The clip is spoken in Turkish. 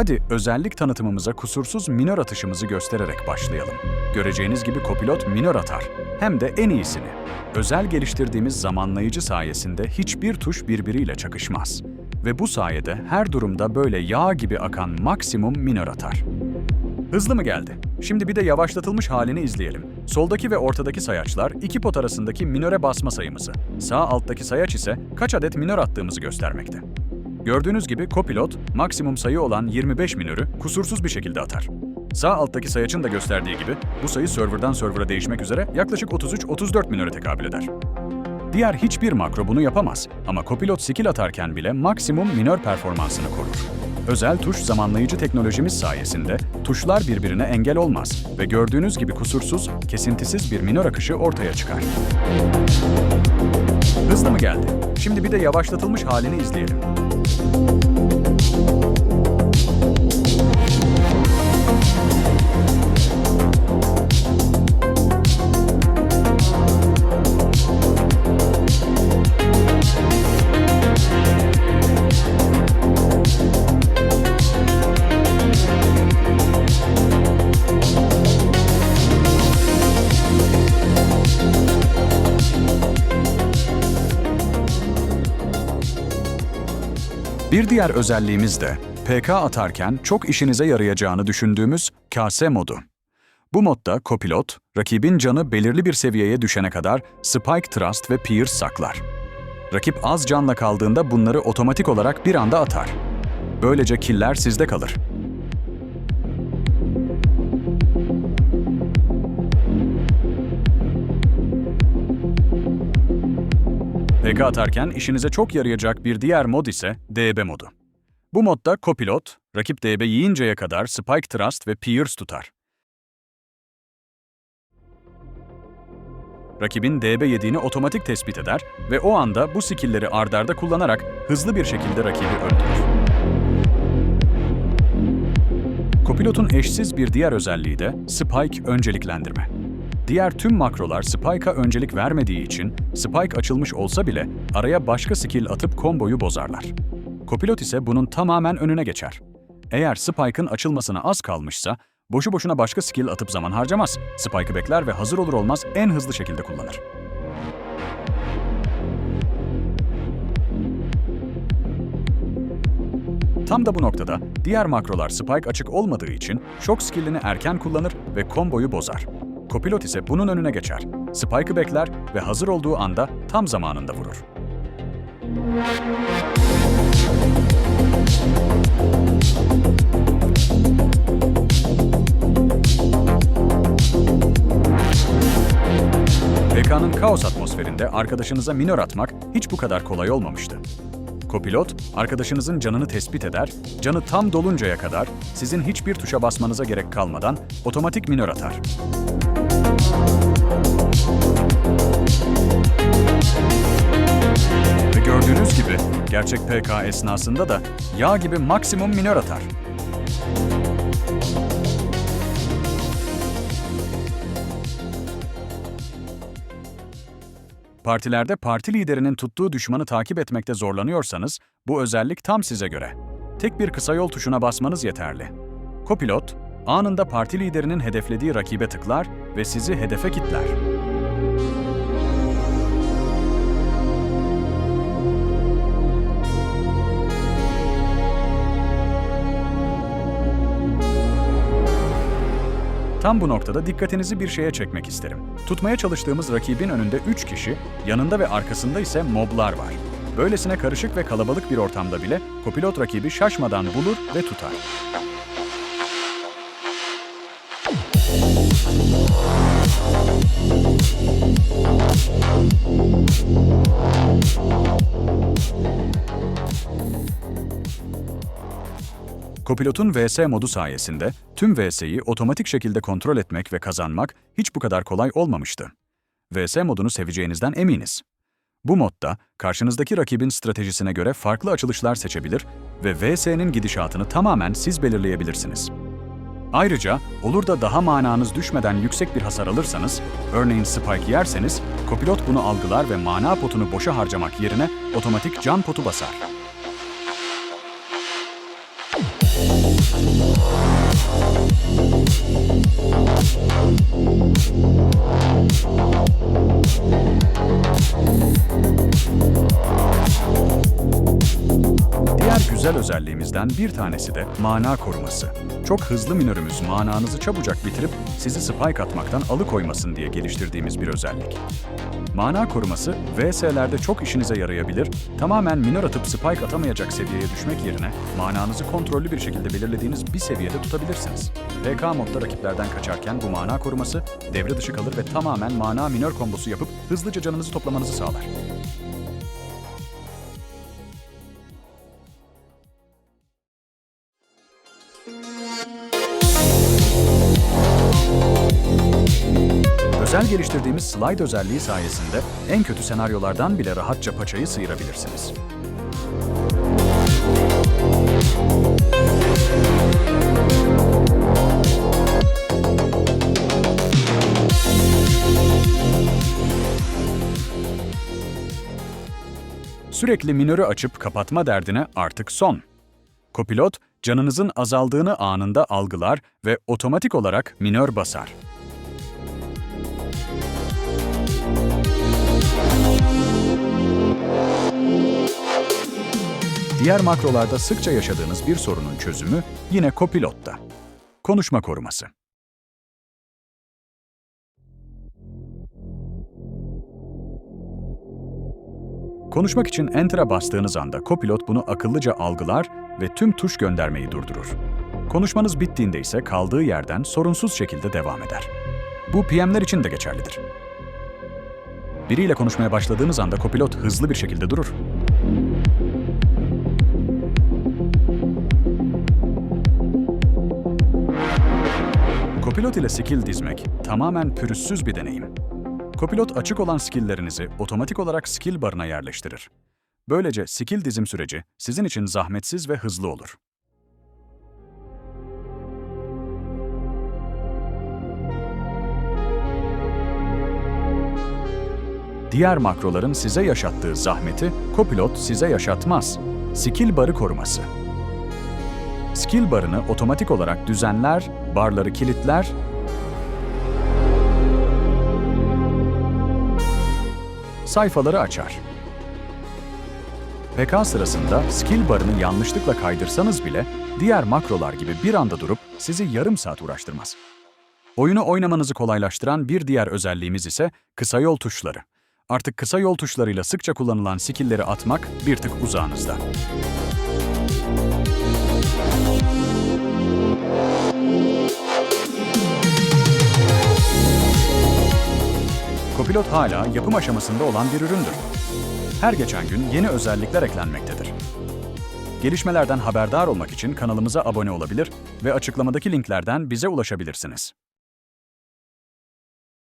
Hadi özellik tanıtımımıza kusursuz minör atışımızı göstererek başlayalım. Göreceğiniz gibi kopilot minör atar. Hem de en iyisini. Özel geliştirdiğimiz zamanlayıcı sayesinde hiçbir tuş birbiriyle çakışmaz. Ve bu sayede her durumda böyle yağ gibi akan maksimum minör atar. Hızlı mı geldi? Şimdi bir de yavaşlatılmış halini izleyelim. Soldaki ve ortadaki sayaçlar iki pot arasındaki minöre basma sayımızı. Sağ alttaki sayaç ise kaç adet minör attığımızı göstermekte. Gördüğünüz gibi kopilot maksimum sayı olan 25 minörü kusursuz bir şekilde atar. Sağ alttaki sayaçın da gösterdiği gibi bu sayı serverdan server'a değişmek üzere yaklaşık 33-34 minöre tekabül eder. Diğer hiçbir makro bunu yapamaz ama kopilot skill atarken bile maksimum minör performansını korur. Özel tuş zamanlayıcı teknolojimiz sayesinde tuşlar birbirine engel olmaz ve gördüğünüz gibi kusursuz, kesintisiz bir minör akışı ortaya çıkar. Hızlı mı geldi? Şimdi bir de yavaşlatılmış halini izleyelim. Bir diğer özelliğimiz de PK atarken çok işinize yarayacağını düşündüğümüz kase modu. Bu modda kopilot, rakibin canı belirli bir seviyeye düşene kadar Spike Thrust ve Pierce saklar. Rakip az canla kaldığında bunları otomatik olarak bir anda atar. Böylece killer sizde kalır. PK atarken işinize çok yarayacak bir diğer mod ise DB modu. Bu modda kopilot, rakip DB yiyinceye kadar Spike Thrust ve Pierce tutar. Rakibin DB yediğini otomatik tespit eder ve o anda bu skill'leri ardarda kullanarak hızlı bir şekilde rakibi öldürür. Kopilotun eşsiz bir diğer özelliği de Spike önceliklendirme. Diğer tüm makrolar Spike'a öncelik vermediği için Spike açılmış olsa bile araya başka skill atıp komboyu bozarlar. Kopilot ise bunun tamamen önüne geçer. Eğer Spike'ın açılmasına az kalmışsa boşu boşuna başka skill atıp zaman harcamaz. Spike'ı bekler ve hazır olur olmaz en hızlı şekilde kullanır. Tam da bu noktada diğer makrolar Spike açık olmadığı için şok skillini erken kullanır ve komboyu bozar. Kopilot ise bunun önüne geçer. Spike'ı bekler ve hazır olduğu anda tam zamanında vurur. PK'nın kaos atmosferinde arkadaşınıza minör atmak hiç bu kadar kolay olmamıştı. Kopilot, arkadaşınızın canını tespit eder, canı tam doluncaya kadar sizin hiçbir tuşa basmanıza gerek kalmadan otomatik minör atar. Gibi gerçek PK esnasında da yağ gibi maksimum minör atar. Partilerde parti liderinin tuttuğu düşmanı takip etmekte zorlanıyorsanız bu özellik tam size göre. Tek bir kısa yol tuşuna basmanız yeterli. Kopilot, anında parti liderinin hedeflediği rakibe tıklar ve sizi hedefe kitler. Tam bu noktada dikkatinizi bir şeye çekmek isterim. Tutmaya çalıştığımız rakibin önünde 3 kişi, yanında ve arkasında ise moblar var. Böylesine karışık ve kalabalık bir ortamda bile kopilot rakibi şaşmadan bulur ve tutar. Kopilotun VS modu sayesinde tüm VS'yi otomatik şekilde kontrol etmek ve kazanmak hiç bu kadar kolay olmamıştı. VS modunu seveceğinizden eminiz. Bu modda karşınızdaki rakibin stratejisine göre farklı açılışlar seçebilir ve VS'nin gidişatını tamamen siz belirleyebilirsiniz. Ayrıca olur da daha mananız düşmeden yüksek bir hasar alırsanız, örneğin spike yerseniz, kopilot bunu algılar ve mana potunu boşa harcamak yerine otomatik can potu basar. Thank you. Güzel özelliğimizden bir tanesi de mana koruması. Çok hızlı minörümüz mananızı çabucak bitirip sizi spike atmaktan alıkoymasın diye geliştirdiğimiz bir özellik. Mana koruması VS'lerde çok işinize yarayabilir, tamamen minör atıp spike atamayacak seviyeye düşmek yerine mananızı kontrollü bir şekilde belirlediğiniz bir seviyede tutabilirsiniz. PK modda rakiplerden kaçarken bu mana koruması devre dışı kalır ve tamamen mana minör kombosu yapıp hızlıca canınızı toplamanızı sağlar. Özel geliştirdiğimiz slide özelliği sayesinde en kötü senaryolardan bile rahatça paçayı sıyırabilirsiniz. Sürekli minörü açıp kapatma derdine artık son. Kopilot, canınızın azaldığını anında algılar ve otomatik olarak minör basar. Diğer makrolarda sıkça yaşadığınız bir sorunun çözümü yine Copilot'ta. Konuşma koruması. Konuşmak için Enter'a bastığınız anda Copilot bunu akıllıca algılar ve tüm tuş göndermeyi durdurur. Konuşmanız bittiğinde ise kaldığı yerden sorunsuz şekilde devam eder. Bu PM'ler için de geçerlidir. Biriyle konuşmaya başladığınız anda Copilot hızlı bir şekilde durur. Copilot ile skill dizmek tamamen pürüzsüz bir deneyim. Copilot açık olan skill'lerinizi otomatik olarak skill barına yerleştirir. Böylece skill dizim süreci sizin için zahmetsiz ve hızlı olur. Diğer makroların size yaşattığı zahmeti Copilot size yaşatmaz. Skill barı koruması. Skill barını otomatik olarak düzenler, barları kilitler sayfaları açar. PK sırasında skill barını yanlışlıkla kaydırsanız bile diğer makrolar gibi bir anda durup sizi yarım saat uğraştırmaz. Oyunu oynamanızı kolaylaştıran bir diğer özelliğimiz ise kısa yol tuşları. Artık kısa yol tuşlarıyla sıkça kullanılan skill'leri atmak bir tık uzağınızda. Copilot hala yapım aşamasında olan bir üründür. Her geçen gün yeni özellikler eklenmektedir. Gelişmelerden haberdar olmak için kanalımıza abone olabilir ve açıklamadaki linklerden bize ulaşabilirsiniz.